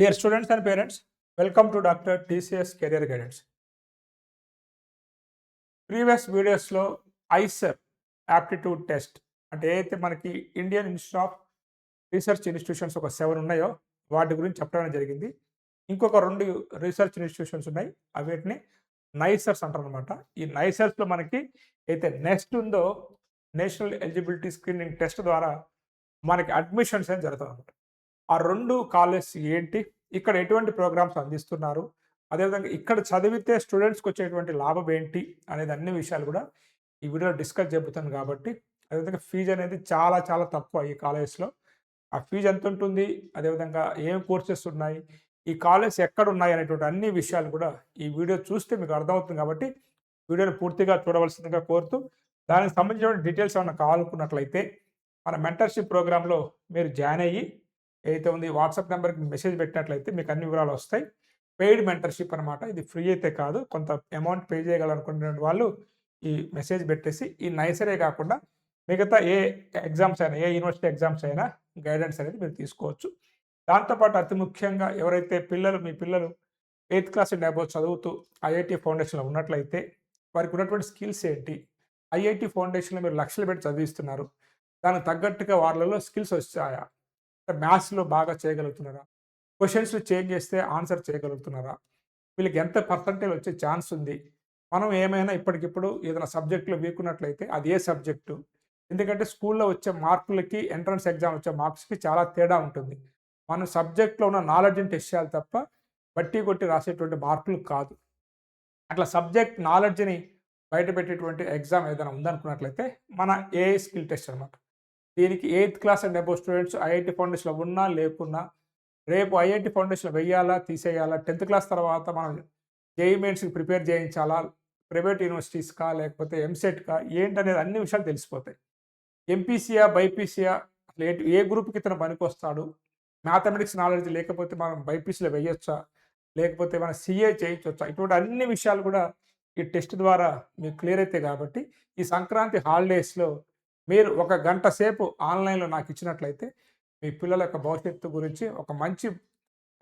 Dear students and parents welcome to doctor TCS career guidance previous వీడియోస్లో IISER aptitude test అంటే ఏదైతే మనకి Indian institute of research institutions ఒక seven ఉన్నాయో వాటి గురించి చెప్పడం జరిగింది. ఇంకొక రెండు రీసెర్చ్ ఇన్స్టిట్యూషన్స్ ఉన్నాయి. అవిటిని నైసర్స్ అంటారు అనమాట ఈ నైసర్స్లో మనకి అయితే నెక్స్ట్ ఉందో నేషనల్ ఎలిజిబిలిటీ స్క్రీనింగ్ టెస్ట్ ద్వారా మనకి అడ్మిషన్స్ అనేది జరుగుతుంది అనమాట ఆ రెండు కాలేజ్ ఏంటి ఇక్కడ ఎటువంటి ప్రోగ్రామ్స్ అందిస్తున్నారు అదేవిధంగా ఇక్కడ చదివితే స్టూడెంట్స్కి వచ్చేటువంటి లాభం ఏంటి అనేది అన్ని విషయాలు కూడా ఈ వీడియోలో డిస్కస్ చెబుతాను కాబట్టి అదేవిధంగా ఫీజు అనేది చాలా చాలా తక్కువ ఈ కాలేజ్లో ఆ ఫీజు ఎంత ఉంటుంది అదేవిధంగా ఏం కోర్సెస్ ఉన్నాయి ఈ కాలేజ్ ఎక్కడ ఉన్నాయి అనేటువంటి అన్ని విషయాలు కూడా ఈ వీడియో చూస్తే మీకు అర్థమవుతుంది కాబట్టి వీడియోని పూర్తిగా చూడవలసిందిగా కోరుతూ దానికి సంబంధించిన డీటెయిల్స్ ఏమైనా కావాలనుకున్నట్లయితే మన మెంటర్షిప్ ప్రోగ్రాంలో మీరు జాయిన్ అయ్యి ఏదైతే ఉంది వాట్సాప్ నెంబర్కి మెసేజ్ పెట్టినట్లయితే మీకు అన్ని వివరాలు వస్తాయి. పెయిడ్ మెంటర్షిప్ అనమాట ఇది ఫ్రీ అయితే కాదు. కొంత అమౌంట్ పే చేయాలనుకునే వాళ్ళు ఈ మెసేజ్ పెట్టేసి ఈ నైసరే కాకుండా మిగతా ఏ ఎగ్జామ్స్ అయినా ఏ యూనివర్సిటీ ఎగ్జామ్స్ అయినా గైడెన్స్ అనేది మీరు తీసుకోవచ్చు. దాంతోపాటు అతి ముఖ్యంగా ఎవరైతే పిల్లలు మీ పిల్లలు ఎయిత్ క్లాస్ అండ్ అబౌవ్ చదువుతూ ఐఐటి ఫౌండేషన్లో ఉన్నట్లయితే వారికి ఉన్నటువంటి స్కిల్స్ ఏంటి? ఐఐటి ఫౌండేషన్లో మీరు లక్షలు పెట్టి చదివిస్తున్నారు. దానికి తగ్గట్టుగా వాళ్ళలో స్కిల్స్ వచ్చాయా? మ్యాథ్స్లో బాగా చేయగలుగుతున్నారా? క్వశ్చన్స్ చేంజ్ చేస్తే ఆన్సర్ చేయగలుగుతున్నారా? వీళ్ళకి ఎంత పర్సంటేజ్ వచ్చే ఛాన్స్ ఉంది? మనం ఏమైనా ఇప్పటికిప్పుడు ఏదైనా సబ్జెక్టులో వీక్ ఉన్నట్లయితే అది ఏ సబ్జెక్టు? ఎందుకంటే స్కూల్లో వచ్చే మార్కులకి ఎంట్రన్స్ ఎగ్జామ్ వచ్చే మార్క్స్కి చాలా తేడా ఉంటుంది. మనం సబ్జెక్ట్లో ఉన్న నాలెడ్జ్ని టెస్ట్ చేయాలి తప్ప బట్టి కొట్టి రాసేటువంటి మార్కులు కాదు. అట్లా సబ్జెక్ట్ నాలెడ్జ్ని బయట పెట్టేటువంటి ఎగ్జామ్ ఏదైనా ఉందనుకున్నట్లయితే మన ఏ స్కిల్ టెస్ట్ అనమాట దీనికి eighth class and above students IIT ఫౌండేషన్లో ఉన్నా లేకున్నా రేపు ఐఐటి ఫౌండేషన్లో వెయ్యాలా తీసేయాలా? టెన్త్ క్లాస్ తర్వాత మనం జేఈ మెయిన్స్కి ప్రిపేర్ చేయించాలా ప్రైవేట్ యూనివర్సిటీస్కా లేకపోతే ఎంసెట్కా? ఏంటనేది అన్ని విషయాలు తెలిసిపోతాయి. ఎంపీసీయా బైపీసీయా అసలు ఏ ఏ గ్రూప్కి ఇతను పనికొస్తాడు? మ్యాథమెటిక్స్ నాలెడ్జ్ లేకపోతే మనం బైపీసీలో వేయొచ్చా లేకపోతే మనం సీఏ చేయించవచ్చా ఇటువంటి అన్ని విషయాలు కూడా ఈ టెస్ట్ ద్వారా మీకు క్లియర్ అవుతాయి కాబట్టి ఈ సంక్రాంతి హాలిడేస్లో మీరు ఒక గంట సేపు ఆన్లైన్లో నాకు ఇచ్చినట్లయితే మీ పిల్లల యొక్క భవిష్యత్తు గురించి ఒక మంచి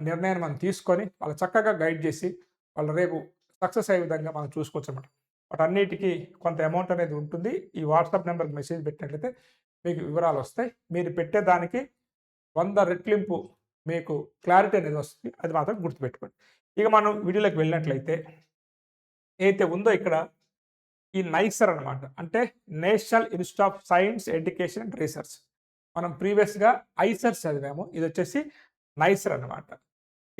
నిర్ణయాన్ని మనం తీసుకొని వాళ్ళు చక్కగా గైడ్ చేసి వాళ్ళు రేపు సక్సెస్ అయ్యే విధంగా మనం చూసుకోవచ్చు అనమాట వాటన్నిటికీ కొంత అమౌంట్ అనేది ఉంటుంది. ఈ వాట్సాప్ నెంబర్కి మెసేజ్ పెట్టినట్లయితే మీకు వివరాలు వస్తాయి. మీరు పెట్టేదానికి వంద రెట్లింపు మీకు క్లారిటీ అనేది వస్తుంది. అది మాత్రం గుర్తుపెట్టుకోండి. ఇక మనం వీడియోలోకి వెళ్ళినట్లయితే ఏదైతే ఉందో ఇక్కడ ఈ నైసర్ అనమాట అంటే national institute of science education and research. మనం ప్రీవియస్గా ఐసర్ చదివాము. ఇది వచ్చేసి నైసర్ అనమాట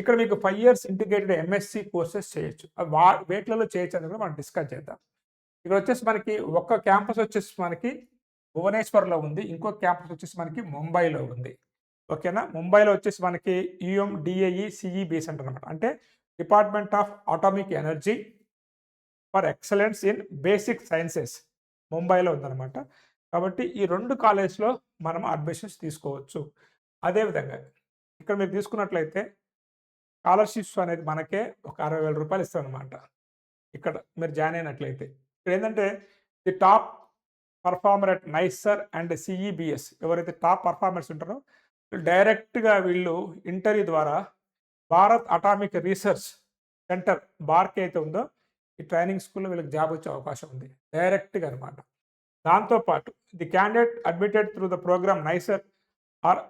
ఇక్కడ మీకు five years integrated MSc courses చేయొచ్చు. వా వేట్లలో చేయొచ్చు అని కూడా మనం డిస్కస్ చేద్దాం. ఇక్కడ వచ్చేసి మనకి ఒక్క క్యాంపస్ వచ్చేసి మనకి భువనేశ్వర్లో ఉంది. ఇంకో క్యాంపస్ వచ్చేసి మనకి ముంబైలో ఉంది. ఓకేనా? ముంబైలో వచ్చేసి మనకి యుఎం డిఏఈ సిఈబి సెంటర్ అనమాట అంటే department of atomic energy for excellence in basic sciences ముంబైలో ఉందన్నమాట. కాబట్టి ఈ రెండు కాలేజ్లో మనం అడ్మిషన్స్ తీసుకోవచ్చు. అదేవిధంగా ఇక్కడ మీరు తీసుకున్నట్లయితే స్కాలర్షిప్స్ అనేది మనకే ఒక అరవై వేల రూపాయలు ఇస్తారనమాట ఇక్కడ మీరు జాయిన్ అయినట్లయితే. ఇక్కడ ఏంటంటే the top performer at NISER and CEBS ఎవరైతే టాప్ పర్ఫార్మర్స్ ఉంటారో డైరెక్ట్గా వీళ్ళు ఇంటర్వ్యూ ద్వారా Bharat atomic research centre BARC అయితే ఉందో ఈ ట్రైనింగ్ స్కూల్లో వీళ్ళకి జాబ్ వచ్చే అవకాశం ఉంది. డైరెక్ట్గా అనమాట దాంతోపాటు the candidate admitted through the programme NISER or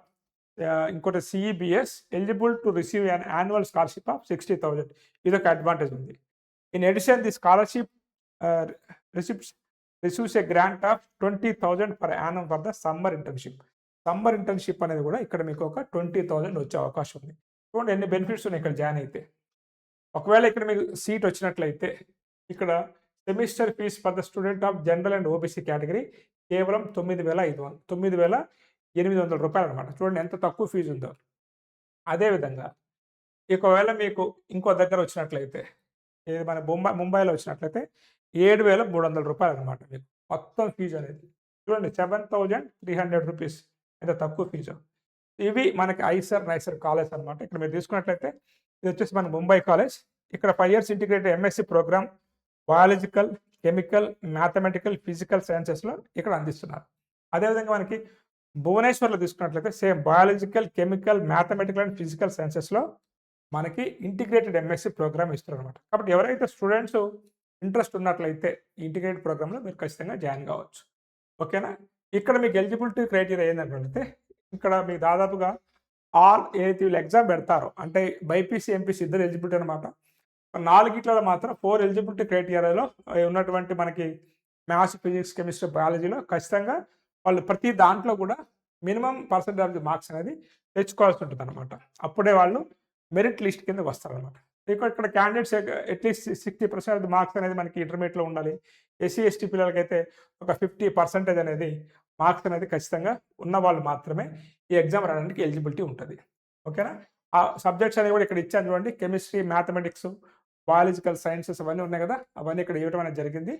ఇంకోటి CEBS eligible to receive an annual scholarship of sixty thousand ఇది ఒక అడ్వాంటేజ్ ఉంది. In addition the scholarship recipients receives a grant of twenty thousand per annum for the summer internship. Summer internship అనేది కూడా ఇక్కడ మీకు ఒక twenty thousand వచ్చే అవకాశం ఉంది. చూడండి ఎన్ని బెనిఫిట్స్ ఉన్నాయి ఇక్కడ జాయిన్ అయితే. ఒకవేళ ఇక్కడ మీకు సీట్ వచ్చినట్లయితే ఇక్కడ semester fee for the student of general and OBC category కేవలం తొమ్మిది వేల ఐదు వందలు తొమ్మిది వేల ఎనిమిది వందల రూపాయలు అనమాట చూడండి ఎంత తక్కువ ఫీజు ఉందో. అదేవిధంగా ఒకవేళ మీకు ఇంకో దగ్గర వచ్చినట్లయితే ఏది మన ముంబై ముంబైలో వచ్చినట్లయితే ఏడు వేల మూడు వందల రూపాయలు అనమాట మీకు. మొత్తం ఫీజు అనేది. చూడండి seven thousand three hundred rupees ఎంత తక్కువ ఫీజు. ఇవి మనకి ఐసర్ నైసర్ కాలేజ్ అనమాట ఇక్కడ మీరు తీసుకున్నట్లయితే ఇది వచ్చేసి మన ముంబై కాలేజ్. ఇక్కడ five years integrated MSc programme biological chemical mathematical physical సైన్సెస్లో ఇక్కడ అందిస్తున్నారు. అదేవిధంగా మనకి భువనేశ్వర్లో తీసుకున్నట్లయితే same biological chemical mathematical and physical సైన్సెస్లో మనకి ఇంటిగ్రేటెడ్ ఎంఎస్సి ప్రోగ్రామ్ ఇస్తారు అనమాట కాబట్టి ఎవరైతే స్టూడెంట్స్ ఇంట్రెస్ట్ ఉన్నట్లయితే ఇంటిగ్రేటెడ్ ప్రోగ్రామ్లో మీరు ఖచ్చితంగా జాయిన్ కావచ్చు. ఓకేనా? ఇక్కడ మీకు ఎలిజిబిలిటీ క్రైటీరియా ఏంటంటే ఇక్కడ మీకు దాదాపుగా ఆల్ ఏదైతే వీళ్ళు ఎగ్జామ్ పెడతారో అంటే బైపీసీ ఎంపీసీ ఇద్దరు ఎలిజిబిలిటీ అనమాట నాలుగిట్లలో మాత్రం ఫోర్ ఎలిజిబిలిటీ క్రైటీరియాలో ఉన్నటువంటి మనకి మ్యాథ్స్ ఫిజిక్స్ కెమిస్ట్రీ బయాలజీలో ఖచ్చితంగా వాళ్ళు ప్రతి దాంట్లో కూడా మినిమం పర్సెంటేజ్ మార్క్స్ అనేది తెచ్చుకోవాల్సి ఉంటుంది అనమాట అప్పుడే వాళ్ళు మెరిట్ లిస్ట్ కింద వస్తారనమాట ఇక్కడ ఇక్కడ candidates at least sixty percent marks అనేది మనకి ఇంటర్మీడియట్లో ఉండాలి. ఎస్సీ ఎస్టీ పిల్లలకైతే ఒక ఫిఫ్టీ పర్సెంటేజ్ అనేది మార్క్స్ అనేది ఖచ్చితంగా ఉన్న వాళ్ళు మాత్రమే ఈ ఎగ్జామ్ రాయడానికి ఎలిజిబిలిటీ ఉంటుంది. ఓకేనా? ఆ సబ్జెక్ట్స్ అనేవి కూడా ఇక్కడ ఇచ్చాను చూడండి. కెమిస్ట్రీ మ్యాథమెటిక్స్ బయాలజికల్ సైన్సెస్ అవన్నీ ఉన్నాయి కదా అవన్నీ ఇక్కడ ఇవ్వడం అనేది జరిగింది.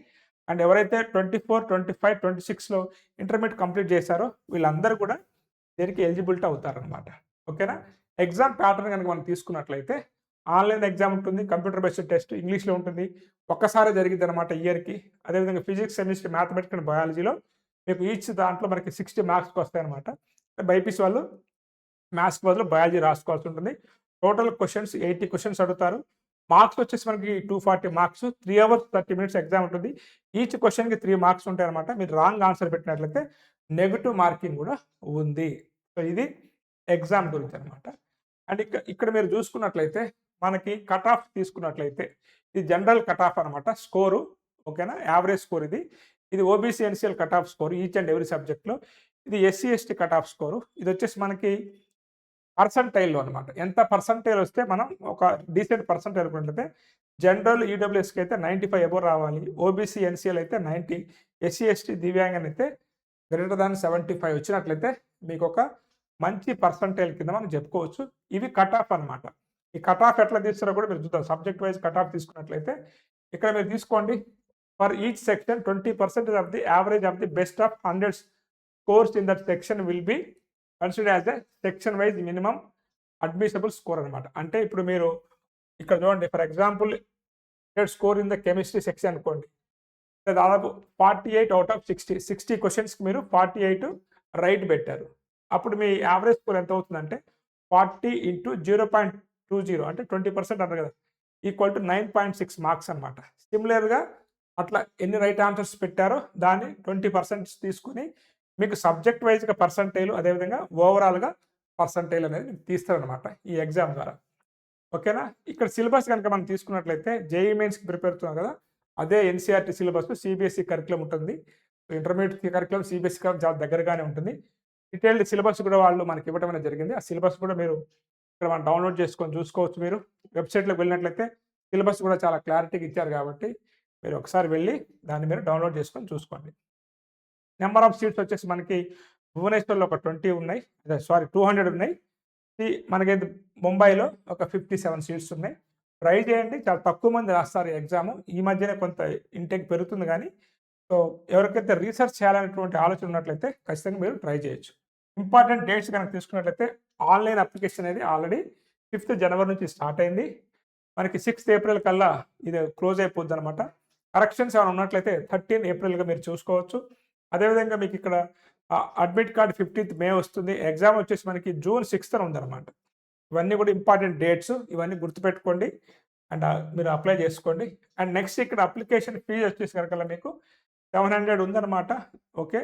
అండ్ ఎవరైతే twenty four twenty five twenty సిక్స్లో ఇంటర్మీడియట్ కంప్లీట్ చేశారో వీళ్ళందరూ కూడా దీనికి ఎలిజిబిలిటీ అవుతారనమాట ఓకేనా? ఎగ్జామ్ ప్యాటర్న్ కనుక మనం తీసుకున్నట్లయితే ఆన్లైన్ ఎగ్జామ్ ఉంటుంది కంప్యూటర్ బేస్డ్ టెస్ట్ ఇంగ్లీష్లో ఉంటుంది. ఒక్కసారి జరిగింది అనమాట ఇయర్కి అదేవిధంగా ఫిజిక్స్ కెమిస్ట్రీ మ్యాథమెటిక్స్ అండ్ బయాలజీలో మీకు ఈచ్ దాంట్లో మనకి సిక్స్టీ మార్క్స్కి వస్తాయి అనమాట వాళ్ళు మ్యాథ్స్ బదులు బయాలజీ రాసుకోవాల్సి ఉంటుంది. టోటల్ క్వశ్చన్స్ ఎయిటీ క్వశ్చన్స్ అడుగుతారు. మార్క్స్ వచ్చేసి మనకి two forty marks three hours thirty minutes exam ఉంటుంది. ఈచ్ క్వశ్చన్కి త్రీ మార్క్స్ ఉంటాయి అనమాట మీరు రాంగ్ ఆన్సర్ పెట్టినట్లయితే నెగిటివ్ మార్కింగ్ కూడా ఉంది. సో ఇది ఎగ్జామ్ గురించి అనమాట అండ్ ఇక్కడ ఇక్కడ మీరు చూసుకున్నట్లయితే మనకి కట్ ఆఫ్ తీసుకున్నట్లయితే ఇది జనరల్ కట్ ఆఫ్ అనమాట స్కోరు ఓకేనా? యావరేజ్ స్కోర్ ఇది. ఇది OBC NCL cut off score each and every సబ్జెక్ట్లో ఇది SC ST cut off score ఇది వచ్చేసి మనకి పర్సంటైల్లో అనమాట ఎంత పర్సంటైల్ వస్తే మనం ఒక డీసెంట్ పర్సంటైల్ అనుకుంటే జనరల్ ఈడబ్ల్యూఎస్కి అయితే నైంటీ ఫైవ్ ఎబో రావాలి. ఓబీసీ ఎన్సీఎల్ అయితే నైంటీ ఎస్సీ ఎస్టీ దివ్యాంగన్ అయితే గ్రేటర్ దాన్ సెవెంటీ ఫైవ్ వచ్చినట్లయితే మీకు ఒక మంచి పర్సంటైల్ కింద మనం చెప్పుకోవచ్చు. ఇవి కట్ ఆఫ్ అనమాట ఈ కట్ ఆఫ్ ఎట్లా తీస్తారో కూడా మీరు చూద్దాం. సబ్జెక్ట్ వైజ్ కట్ ఆఫ్ తీసుకున్నట్లయితే ఇక్కడ మీరు తీసుకోండి. For each section twenty percentage of the average of the best of hundred scores in that section will be consider as a section wise minimum admissible score అనమాట అంటే ఇప్పుడు మీరు ఇక్కడ చూడండి for example score in the chemistry section అనుకోండి. దాదాపు forty eight out of sixty sixty క్వశ్చన్స్కి మీరు ఫార్టీ ఎయిట్ రైట్ పెట్టారు. అప్పుడు మీ యావరేజ్ స్కోర్ ఎంత అవుతుందంటే forty into zero point two zero అంటే ట్వంటీ పర్సెంట్ అంటారు కదా. Equal to nine point six marks అనమాట సిమిలర్గా అట్లా ఎన్ని రైట్ ఆన్సర్స్ పెట్టారో దాన్ని ట్వంటీ పర్సెంట్ తీసుకుని మీకు సబ్జెక్ట్ వైజ్గా పర్సంటేజ్ అదేవిధంగా ఓవరాల్గా పర్సంటేజ్ అనేది మీకు తీస్తారనమాట ఈ ఎగ్జామ్ ద్వారా. ఓకేనా ఇక్కడ సిలబస్ కనుక మనం తీసుకున్నట్లయితే జేఈ మెయిన్స్కి ప్రిపేర్ అవుతున్నాం కదా? అదే ఎన్సీఆర్టీ సిలబస్ సిబిఎస్ఈ కరికులం ఉంటుంది. ఇంటర్మీడియట్ కరికులం సిబిఎస్ఈ చాలా దగ్గరగానే ఉంటుంది. డీటెయిల్డ్ సిలబస్ కూడా వాళ్ళు మనకి ఇవ్వడం అనేది జరిగింది. ఆ సిలబస్ కూడా మీరు ఇక్కడ మనం డౌన్లోడ్ చేసుకొని చూసుకోవచ్చు మీరు. వెబ్సైట్లోకి వెళ్ళినట్లయితే సిలబస్ కూడా చాలా క్లారిటీగా ఇచ్చారు కాబట్టి మీరు ఒకసారి వెళ్ళి దాన్ని మీరు డౌన్లోడ్ చేసుకొని చూసుకోండి. నెంబర్ ఆఫ్ సీట్స్ వచ్చేసి మనకి భువనేశ్వర్లో ఒక ట్వంటీ ఉన్నాయి. అదే సారీ టూ హండ్రెడ్ ఉన్నాయి. మనకి ముంబైలో ఒక ఫిఫ్టీ సెవెన్ సీట్స్ ఉన్నాయి. ట్రై చేయండి. చాలా తక్కువ మంది రాస్తారు ఎగ్జామ్ ఈ మధ్యనే కొంత ఇంటెక్ పెరుగుతుంది కానీ సో ఎవరికైతే రీసెర్చ్ చేయాలనేటువంటి ఆలోచన ఉన్నట్లయితే ఖచ్చితంగా మీరు ట్రై చేయొచ్చు. ఇంపార్టెంట్ డేట్స్ కనుక తీసుకున్నట్లయితే ఆన్లైన్ అప్లికేషన్ అనేది ఆల్రెడీ ఫిఫ్త్ జనవరి నుంచి స్టార్ట్ అయింది. మనకి సిక్స్త్ ఏప్రిల్ కల్లా ఇది క్లోజ్ అయిపోద్ది అనమాట కరెక్షన్స్ ఏమైనా ఉన్నట్లయితే థర్టీన్ ఏప్రిల్గా మీరు చూసుకోవచ్చు. అదేవిధంగా మీకు ఇక్కడ అడ్మిట్ కార్డ్ ఫిఫ్టీన్త్ మే వస్తుంది. ఎగ్జామ్ వచ్చేసి మనకి జూన్ సిక్స్త్ ఉందన్నమాట. ఇవన్నీ కూడా ఇంపార్టెంట్ డేట్స్ ఇవన్నీ గుర్తుపెట్టుకోండి. అండ్ మీరు అప్లై చేసుకోండి. అండ్ నెక్స్ట్ ఇక్కడ అప్లికేషన్ ఫీజు వచ్చేసి కనుక మీకు సెవెన్ హండ్రెడ్ ఉందన్నమాట. Okay.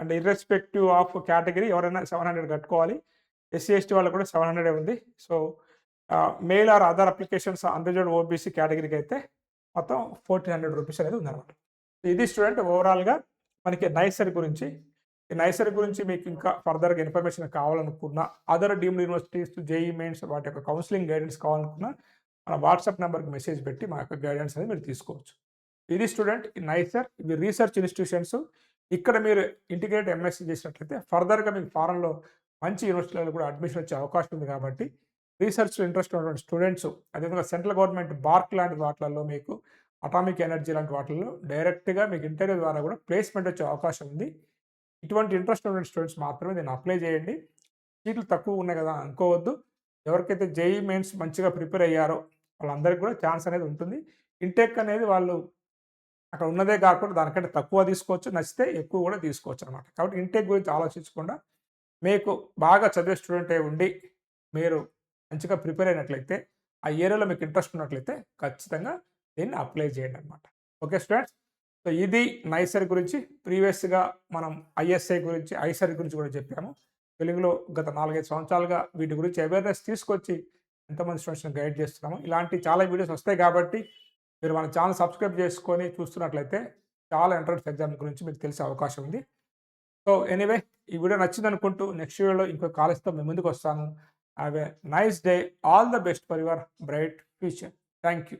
And irrespective of category ఎవరైనా సెవెన్ హండ్రెడ్ కట్టుకోవాలి. ఎస్సీ ఎస్టీ వాళ్ళకి కూడా సెవెన్ హండ్రెడ్ ఉంది. So male or other applications unreserved OBC కేటగిరీకి అయితే మొత్తం ఫోర్టీన్ హండ్రెడ్ రూపీస్ అనేది ఉందన్నమాట. ఇది స్టూడెంట్ ఓవరాల్గా మనకి నైసర్ గురించి ఈ నైసర్ గురించి మీకు ఇంకా ఫర్దర్గా ఇన్ఫర్మేషన్ కావాలనుకున్నా other deemed universities JEE mains వాటి యొక్క కౌన్సిలింగ్ గైడెన్స్ కావాలనుకున్నా మన వాట్సాప్ నెంబర్కి మెసేజ్ పెట్టి మా యొక్క గైడెన్స్ అనేది మీరు తీసుకోవచ్చు. ఇది స్టూడెంట్ ఈ నైసర్ ఇవి రీసెర్చ్ ఇన్స్టిట్యూషన్స్. ఇక్కడ మీరు ఇంటిగ్రేట్ ఎంఎస్సీ చేసినట్లయితే ఫర్దర్గా మీకు ఫారెన్లో మంచి యూనివర్సిటీలలో కూడా అడ్మిషన్ వచ్చే అవకాశం ఉంది కాబట్టి రీసెర్చ్లో ఇంట్రెస్ట్ ఉన్నటువంటి స్టూడెంట్స్ అదేవిధంగా సెంట్రల్ గవర్నమెంట్ బార్క్ లాంటి వాటిలలో మీకు అటామిక్ ఎనర్జీ లాంటి వాటిల్లో డైరెక్ట్గా మీకు ఇంటర్వ్యూ ద్వారా కూడా ప్లేస్మెంట్ వచ్చే అవకాశం ఉంది. ఇటువంటి ఇంట్రెస్ట్ ఉన్న స్టూడెంట్స్ మాత్రమే దీన్ని అప్లై చేయండి. సీట్లు తక్కువ ఉన్నాయి కదా అనుకోవద్దు. ఎవరికైతే జేఈ మెయిన్స్ మంచిగా ప్రిపేర్ అయ్యారో వాళ్ళందరికీ కూడా ఛాన్స్ అనేది ఉంటుంది. ఇంటెక్ అనేది వాళ్ళు అక్కడ ఉన్నదే కాకుండా దానికంటే తక్కువ తీసుకోవచ్చు. నచ్చితే ఎక్కువ కూడా తీసుకోవచ్చు అనమాట కాబట్టి ఇంటెక్ గురించి ఆలోచించకుండా మీకు బాగా చదివే స్టూడెంటే ఉండి మీరు మంచిగా ప్రిపేర్ అయినట్లయితే ఆ ఏరియాలో మీకు ఇంట్రెస్ట్ ఉన్నట్లయితే ఖచ్చితంగా దీన్ని అప్లై చేయండి అనమాట ఓకే స్టూడెంట్స్ సో ఇది నైసర్ గురించి ప్రీవియస్గా మనం ఐఎస్ఐ గురించి ఐసర్ గురించి కూడా చెప్పాము. తెలుగులో గత నాలుగైదు సంవత్సరాలుగా వీటి గురించి అవేర్నెస్ తీసుకొచ్చి ఎంతమంది స్టూడెంట్స్ని గైడ్ చేస్తున్నాము. ఇలాంటి చాలా వీడియోస్ వస్తాయి కాబట్టి మీరు మన ఛానల్ సబ్స్క్రైబ్ చేసుకొని చూస్తున్నట్లయితే చాలా ఎంట్రన్స్ ఎగ్జామ్ గురించి మీకు తెలిసే అవకాశం ఉంది. సో ఎనీవే ఈ వీడియో నచ్చింది అనుకుంటూ నెక్స్ట్ వీడియోలో ఇంకో కాలేజ్తో మేము ముందుకు వస్తాను. Have a nice day all the best for your bright future thank you